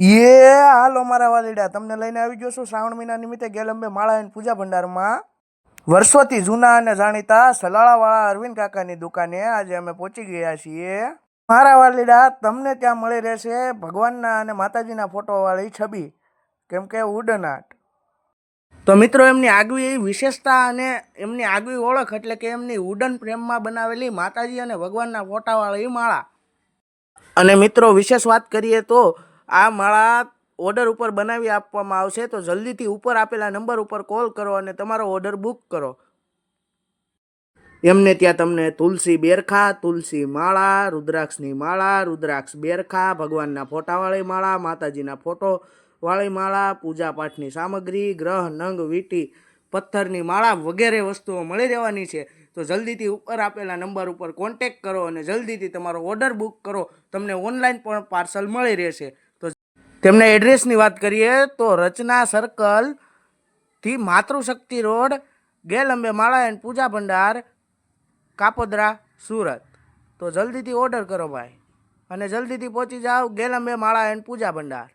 એ હાલો મારા વાલીડા, તમને લઈને આવી ગયો છું શ્રાવણ મહિના નિમિત્તે ગેલંબે માળા અને પૂજા ભંડારમાં. વર્ષોથી જૂના અને જાણીતા સલાળાવાળા અરવિંદ કાકાની દુકાને આજે અમે પહોંચી ગયા છીએ. મારા વાલીડા, તમને ત્યાં મળી રહેશે ભગવાનના અને માતાજીના ફોટોવાળી છબી, કેમ કે વુડન આર્ટ તો મિત્રો, એમની આગવી વિશેષતા અને એમની આગવી ઓળખ એટલે કે એમની વુડન ફ્રેમમાં બનાવેલી માતાજી અને ભગવાનના ફોટાવાળી માળા. અને મિત્રો, વિશેષ વાત કરીએ તો આ માળા ઓર્ડર ઉપર બનાવી આપવામાં આવશે, તો જલ્દીથી ઉપર આપેલા નંબર ઉપર કોલ કરો અને તમારો ઓર્ડર બુક કરો. એમને ત્યાં તમને તુલસી બેરખા, તુલસી માળા, રુદ્રાક્ષની માળા, રુદ્રાક્ષ બેરખા, ભગવાનના ફોટાવાળી માળા, માતાજીના ફોટોવાળી માળા, પૂજાપાઠની સામગ્રી, ગ્રહ, નંગ, વીટી, પથ્થરની માળા વગેરે વસ્તુઓ મળી રહેવાની છે. તો જલ્દીથી ઉપર આપેલા નંબર ઉપર કોન્ટેક કરો અને જલ્દીથી તમારો ઓર્ડર બુક કરો. તમને ઓનલાઈન પણ પાર્સલ મળી રહેશે. તેમના એડ્રેસની વાત કરીએ તો રચના સર્કલથી માતૃશક્તિ રોડ, ગેલંબે માળા એન્ડ પૂજા ભંડાર, કાપોદ્રા, સુરત. તો જલ્દીથી ઓર્ડર કરો ભાઈ. અને જલ્દીથી પહોંચી જાઓ ગેલંબે માળા એન્ડ પૂજા ભંડાર.